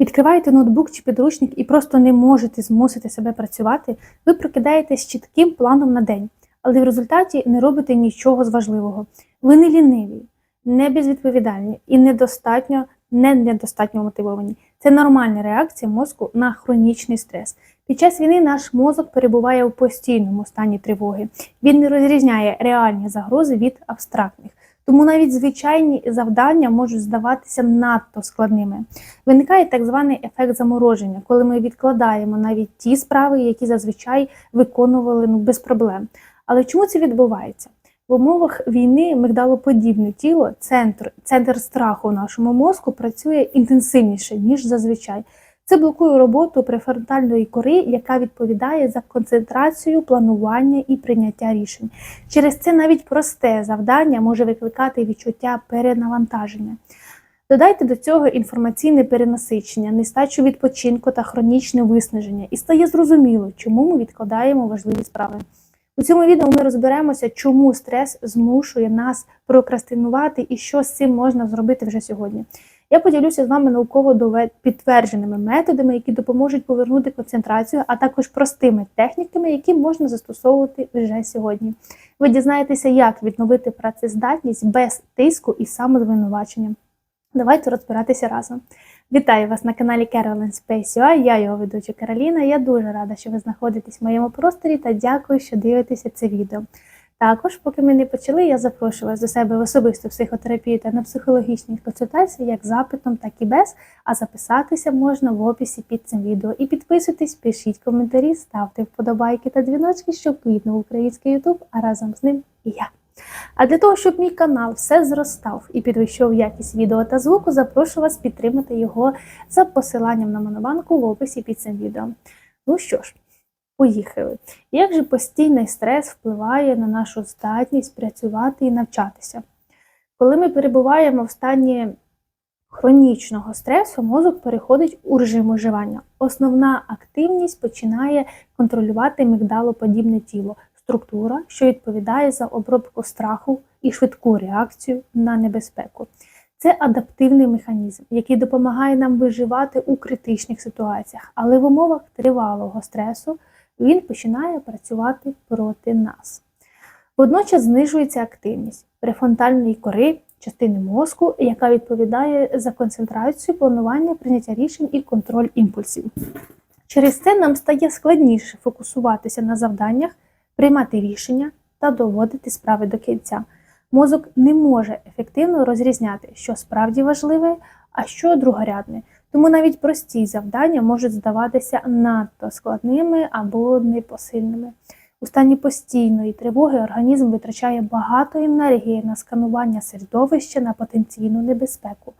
Відкриваєте ноутбук чи підручник і просто не можете змусити себе працювати, ви прокидаєтесь з чітким планом на день, але в результаті не робите нічого з важливого. Ви не ліниві, не безвідповідальні і недостатньо, не недостатньо мотивовані. Це нормальна реакція мозку на хронічний стрес. Під час війни наш мозок перебуває у постійному стані тривоги. Він не розрізняє реальні загрози від абстрактних. Тому навіть звичайні завдання можуть здаватися надто складними. Виникає так званий ефект замороження, коли ми відкладаємо навіть ті справи, які зазвичай виконували ну, без проблем. Але чому це відбувається? В умовах війни мигдалоподібне тіло, центр, центр страху в нашому мозку працює інтенсивніше, ніж зазвичай. Це блокує роботу префронтальної кори, яка відповідає за концентрацію, планування і прийняття рішень. Через це навіть просте завдання може викликати відчуття перенавантаження. Додайте до цього інформаційне перенасичення, нестачу відпочинку та хронічне виснаження, і стає зрозуміло, чому ми відкладаємо важливі справи. У цьому відео ми розберемося, чому стрес змушує нас прокрастинувати і що з цим можна зробити вже сьогодні. Я поділюся з вами науково підтвердженими методами, які допоможуть повернути концентрацію, а також простими техніками, які можна застосовувати вже сьогодні. Ви дізнаєтеся, як відновити працездатність без тиску і самозвинувачення. Давайте розбиратися разом. Вітаю вас на каналі Carolyn Space UI, Я його ведуча Кароліна. Я дуже рада, що ви знаходитесь в моєму просторі та дякую, що дивитеся це відео. Також, поки ми не почали, я запрошую вас до себе в особисту психотерапію та на психологічні консультації як запитом, так і без. А записатися можна в описі під цим відео. І підписуйтесь, пишіть коментарі, ставте вподобайки та дзвіночки, щоб квітнув український Ютуб, а разом з ним і я. А для того, щоб мій канал все зростав і підвищував якість відео та звуку, запрошую вас підтримати його за посиланням на монобанку в описі під цим відео. Ну що ж, поїхали. Як же постійний стрес впливає на нашу здатність працювати і навчатися? Коли ми перебуваємо в стані хронічного стресу, мозок переходить у режим оживання. Основна активність починає контролювати мигдалоподібне тіло, структура, що відповідає за обробку страху і швидку реакцію на небезпеку. Це адаптивний механізм, який допомагає нам виживати у критичних ситуаціях, але в умовах тривалого стресу він починає працювати проти нас. Водночас знижується активність префронтальної кори, частини мозку, яка відповідає за концентрацію, планування, прийняття рішень і контроль імпульсів. Через це нам стає складніше фокусуватися на завданнях, приймати рішення та доводити справи до кінця. Мозок не може ефективно розрізняти, що справді важливе, а що другорядне. Тому навіть прості завдання можуть здаватися надто складними або непосильними. У стані постійної тривоги організм витрачає багато енергії на сканування середовища на потенційну небезпеку.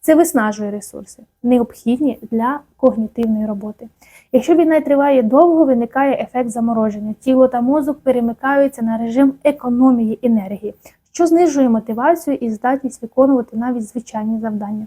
Це виснажує ресурси, необхідні для когнітивної роботи. Якщо війна триває довго, виникає ефект замороження. Тіло та мозок перемикаються на режим економії енергії, що знижує мотивацію і здатність виконувати навіть звичайні завдання.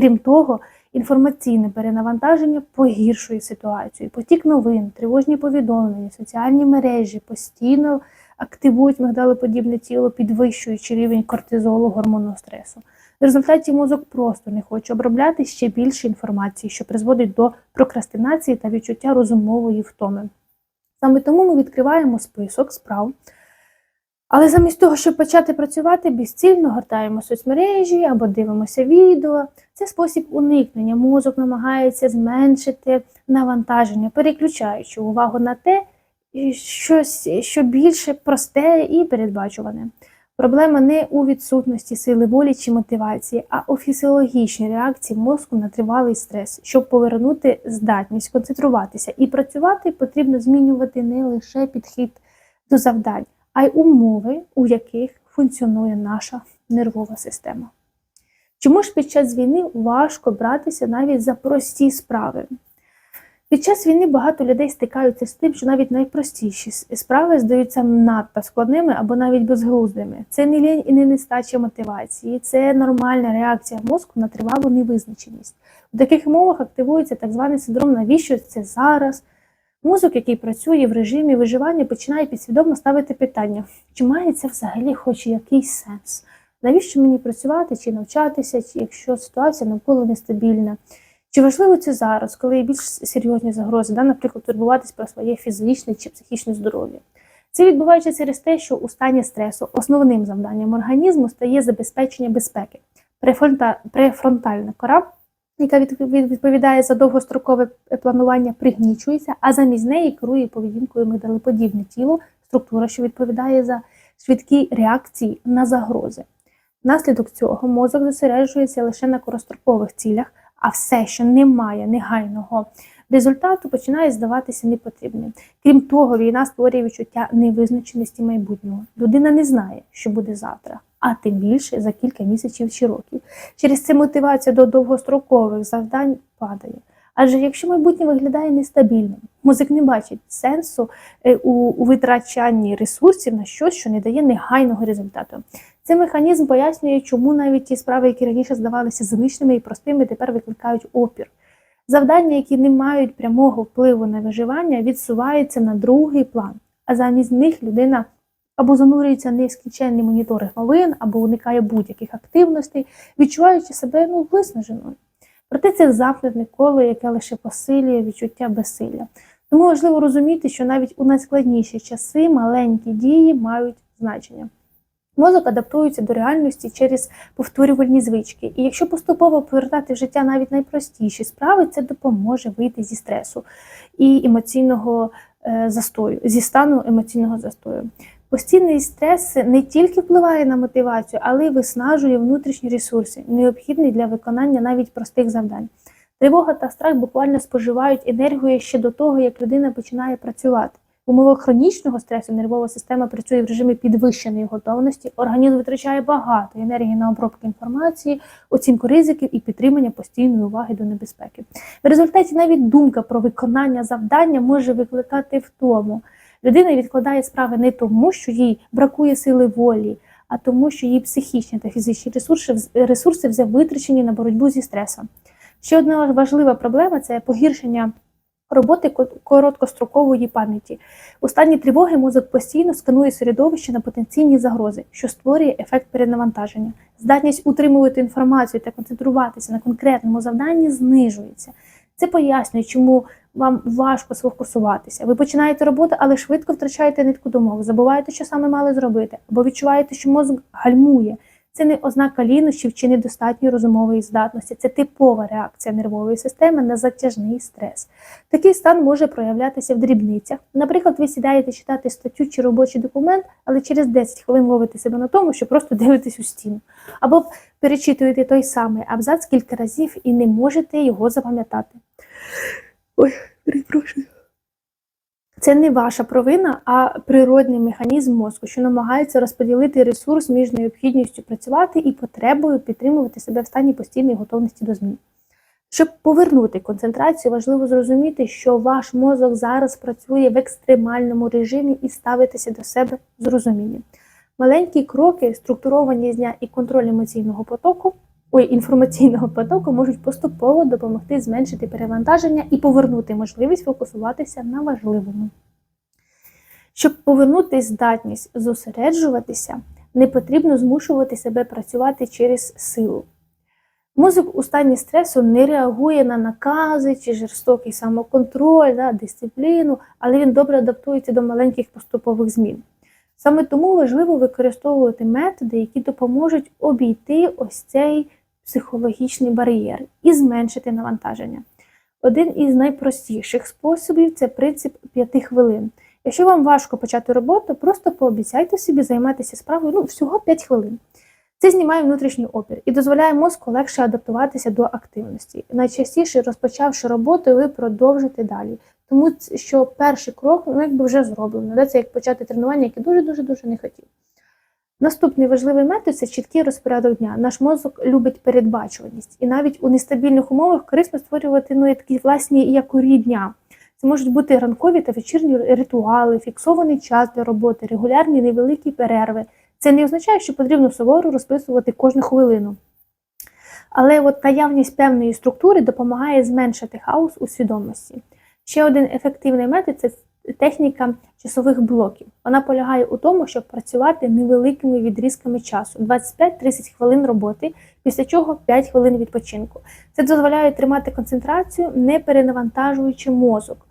Крім того, інформаційне перенавантаження погіршує ситуацію. Потік новин, тривожні повідомлення, соціальні мережі постійно активують мигдалоподібне тіло, підвищуючи рівень кортизолу гормону стресу. В результаті мозок просто не хоче обробляти ще більше інформації, що призводить до прокрастинації та відчуття розумової втоми. Саме тому ми відкриваємо список справ. Але замість того, щоб почати працювати, безцільно гортаємо соцмережі або дивимося відео. Це спосіб уникнення. Мозок намагається зменшити навантаження, переключаючи увагу на те, щось, що більше просте і передбачуване. Проблема не у відсутності сили волі чи мотивації, а у фізіологічній реакції мозку на тривалий стрес. Щоб повернути здатність концентруватися і працювати, потрібно змінювати не лише підхід до завдань, а й умови, у яких функціонує наша нервова система. Чому ж під час війни важко братися навіть за прості справи? Під час війни багато людей стикаються з тим, що навіть найпростіші справи здаються надто складними або навіть безглуздими. Це не лінь і не нестача мотивації, це нормальна реакція мозку на тривалу невизначеність. У таких умовах активується так званий синдром навіщо це зараз. Мозок, який працює в режимі виживання, починає підсвідомо ставити питання, чи має це взагалі хоч якийсь сенс? Навіщо мені працювати чи навчатися, чи якщо ситуація навколо нестабільна? Чи важливо це зараз, коли є більш серйозні загрози, да, наприклад, турбуватись про своє фізичне чи психічне здоров'я? Це відбувається через те, що у стані стресу основним завданням організму стає забезпечення безпеки. Префронта... Префронтальна кора, яка відповідає за довгострокове планування, пригнічується, а замість неї керує поведінкою мигдалеподібне тіло, структура, що відповідає за швидкі реакції на загрози. Внаслідок цього мозок зосереджується лише на корострокових цілях а все, що не має негайного результату, починає здаватися непотрібним. Крім того, війна створює відчуття невизначеності майбутнього. Людина не знає, що буде завтра, а тим більше за кілька місяців чи років. Через це мотивація до довгострокових завдань падає. Адже якщо майбутнє виглядає нестабільним, мозок не бачить сенсу е, у витрачанні ресурсів на щось, що не дає негайного результату. Цей механізм пояснює, чому навіть ті справи, які раніше здавалися звичними і простими, тепер викликають опір. Завдання, які не мають прямого впливу на виживання, відсуваються на другий план, а замість них людина або занурюється в нескінченний моніторинг новин, або уникає будь-яких активностей, відчуваючи себе ну, виснаженою. Проте це замкнене коло, яке лише посилює відчуття безсилля. Тому важливо розуміти, що навіть у найскладніші часи маленькі дії мають значення. Мозок адаптується до реальності через повторювальні звички. І якщо поступово повертати в життя навіть найпростіші справи, це допоможе вийти зі стресу і емоційного е, застою, зі стану емоційного застою. Постійний стрес не тільки впливає на мотивацію, але й виснажує внутрішні ресурси, необхідні для виконання навіть простих завдань. Тривога та страх буквально споживають енергію ще до того, як людина починає працювати. В умовах хронічного стресу нервова система працює в режимі підвищеної готовності, організм витрачає багато енергії на обробку інформації, оцінку ризиків і підтримання постійної уваги до небезпеки. В результаті навіть думка про виконання завдання може викликати втому. Людина відкладає справи не тому, що їй бракує сили волі, а тому, що її психічні та фізичні ресурси ресурси вже витрачені на боротьбу зі стресом. Ще одна важлива проблема це погіршення роботи короткострокової пам'яті. У стані тривоги мозок постійно сканує середовище на потенційні загрози, що створює ефект перенавантаження. Здатність утримувати інформацію та концентруватися на конкретному завданні знижується. Це пояснює, чому вам важко сфокусуватися. Ви починаєте роботу, але швидко втрачаєте нитку думок, забуваєте, що саме мали зробити, або відчуваєте, що мозок гальмує. Це не ознака лінощів чи недостатньої розумової здатності, це типова реакція нервової системи на затяжний стрес. Такий стан може проявлятися в дрібницях. Наприклад, ви сідаєте читати статтю чи робочий документ, але через 10 хвилин ловите себе на тому, що просто дивитесь у стіну. Або перечитуєте той самий абзац кілька разів і не можете його запам'ятати. Ой, перепрошую. Це не ваша провина, а природний механізм мозку, що намагається розподілити ресурс між необхідністю працювати і потребою підтримувати себе в стані постійної готовності до змін. Щоб повернути концентрацію, важливо зрозуміти, що ваш мозок зараз працює в екстремальному режимі і ставитися до себе з розумінням. Маленькі кроки, структуровані з дня і контроль емоційного потоку, ой, інформаційного потоку можуть поступово допомогти зменшити перевантаження і повернути можливість фокусуватися на важливому. Щоб повернути здатність зосереджуватися, не потрібно змушувати себе працювати через силу. Мозок у стані стресу не реагує на накази чи жорстокий самоконтроль, да, дисципліну, але він добре адаптується до маленьких поступових змін. Саме тому важливо використовувати методи, які допоможуть обійти ось цей психологічний бар'єр і зменшити навантаження. Один із найпростіших способів це принцип 5 хвилин. Якщо вам важко почати роботу, просто пообіцяйте собі займатися справою ну, всього 5 хвилин. Це знімає внутрішній опір і дозволяє мозку легше адаптуватися до активності. Найчастіше, розпочавши роботу, ви продовжите далі. Тому що перший крок ну, якби вже зроблено. Це як почати тренування, яке дуже-дуже дуже не хотів. Наступний важливий метод це чіткий розпорядок дня. Наш мозок любить передбачуваність, і навіть у нестабільних умовах корисно створювати ну, такі власні якорі дня. Це можуть бути ранкові та вечірні ритуали, фіксований час для роботи, регулярні невеликі перерви. Це не означає, що потрібно суворо розписувати кожну хвилину. Але от наявність певної структури допомагає зменшити хаос у свідомості. Ще один ефективний метод це техніка часових блоків. Вона полягає у тому, щоб працювати невеликими відрізками часу 25-30 хвилин роботи, після чого 5 хвилин відпочинку. Це дозволяє тримати концентрацію, не перенавантажуючи мозок.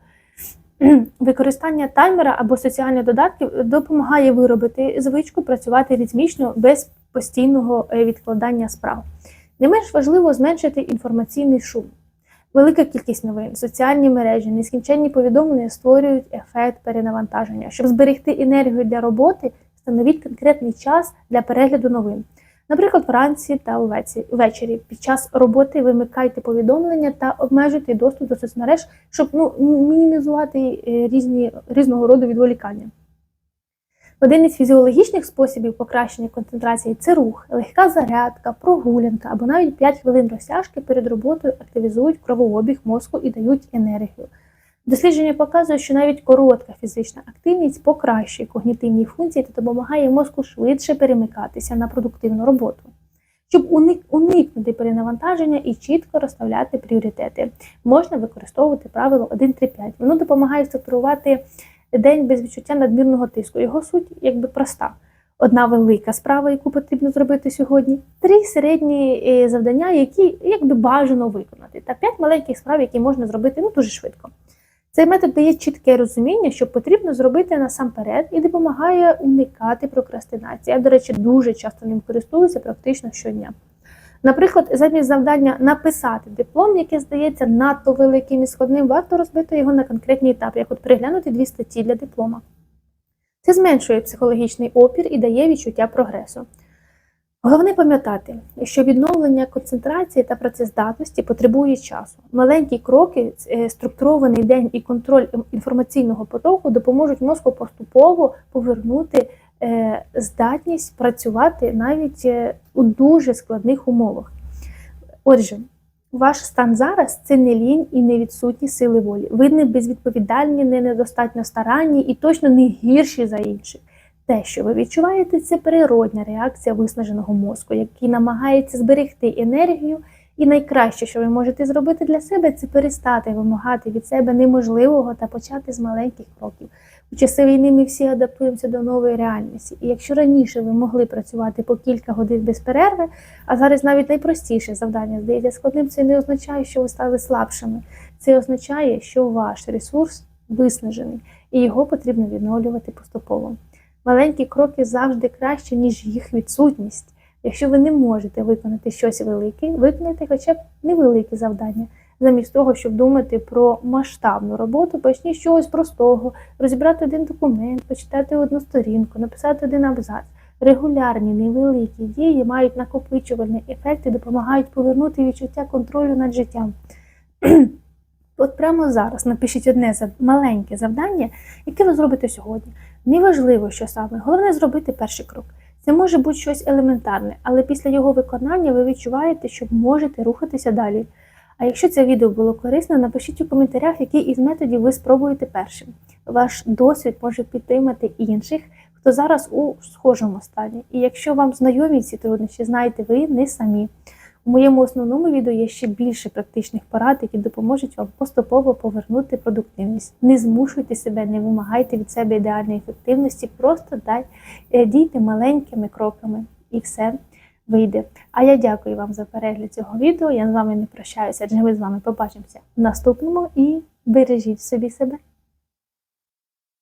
Використання таймера або соціальних додатків допомагає виробити звичку працювати ритмічно без постійного е, відкладання справ. Не менш важливо зменшити інформаційний шум. Велика кількість новин, соціальні мережі, нескінченні повідомлення створюють ефект перенавантаження. Щоб зберегти енергію для роботи, встановіть конкретний час для перегляду новин. Наприклад, вранці та ввечері. Під час роботи вимикайте повідомлення та обмежуйте доступ до соцмереж, щоб ну, мінімізувати е, різні, різного роду відволікання. Один із фізіологічних способів покращення концентрації це рух, легка зарядка, прогулянка або навіть 5 хвилин розтяжки перед роботою активізують кровообіг мозку і дають енергію. Дослідження показують, що навіть коротка фізична активність покращує когнітивні функції та допомагає мозку швидше перемикатися на продуктивну роботу. Щоб уникнути перенавантаження і чітко розставляти пріоритети, можна використовувати правило 1-3-5. Воно допомагає структурувати день без відчуття надмірного тиску. Його суть якби проста. Одна велика справа, яку потрібно зробити сьогодні, три середні е, завдання, які якби бажано виконати, та п'ять маленьких справ, які можна зробити ну, дуже швидко. Цей метод дає чітке розуміння, що потрібно зробити насамперед і допомагає уникати прокрастинації. Я, до речі, дуже часто ним користуюся практично щодня. Наприклад, замість завдання написати диплом, яке здається надто великим і складним, варто розбити його на конкретні етапи, як от переглянути дві статті для диплома. Це зменшує психологічний опір і дає відчуття прогресу. Головне пам'ятати, що відновлення концентрації та працездатності потребує часу. Маленькі кроки, е, структурований день і контроль інформаційного потоку допоможуть мозку поступово повернути е, здатність працювати навіть е, у дуже складних умовах. Отже, ваш стан зараз це не лінь і не відсутні сили волі. Ви не безвідповідальні, не недостатньо старанні і точно не гірші за інших. Те, що ви відчуваєте, це природня реакція виснаженого мозку, який намагається зберегти енергію. І найкраще, що ви можете зробити для себе, це перестати вимагати від себе неможливого та почати з маленьких кроків. У часи війни ми всі адаптуємося до нової реальності. І якщо раніше ви могли працювати по кілька годин без перерви, а зараз навіть найпростіше завдання здається складним, це не означає, що ви стали слабшими. Це означає, що ваш ресурс виснажений, і його потрібно відновлювати поступово. Маленькі кроки завжди краще, ніж їх відсутність. Якщо ви не можете виконати щось велике, виконайте хоча б невелике завдання. Замість того, щоб думати про масштабну роботу, почніть чогось простого, розібрати один документ, почитати одну сторінку, написати один абзац. Регулярні невеликі дії мають накопичувальний ефект і допомагають повернути відчуття контролю над життям. От прямо зараз напишіть одне маленьке завдання, яке ви зробите сьогодні. Неважливо, що саме, головне зробити перший крок. Це може бути щось елементарне, але після його виконання ви відчуваєте, що можете рухатися далі. А якщо це відео було корисне, напишіть у коментарях, який із методів ви спробуєте першим. Ваш досвід може підтримати інших, хто зараз у схожому стані. І якщо вам знайомі ці труднощі, знаєте, ви не самі. У моєму основному відео є ще більше практичних порад, які допоможуть вам поступово повернути продуктивність. Не змушуйте себе, не вимагайте від себе ідеальної ефективності, просто дай, е, дійте маленькими кроками і все вийде. А я дякую вам за перегляд цього відео. Я з вами не прощаюся, адже ми з вами побачимося в наступному і бережіть собі себе.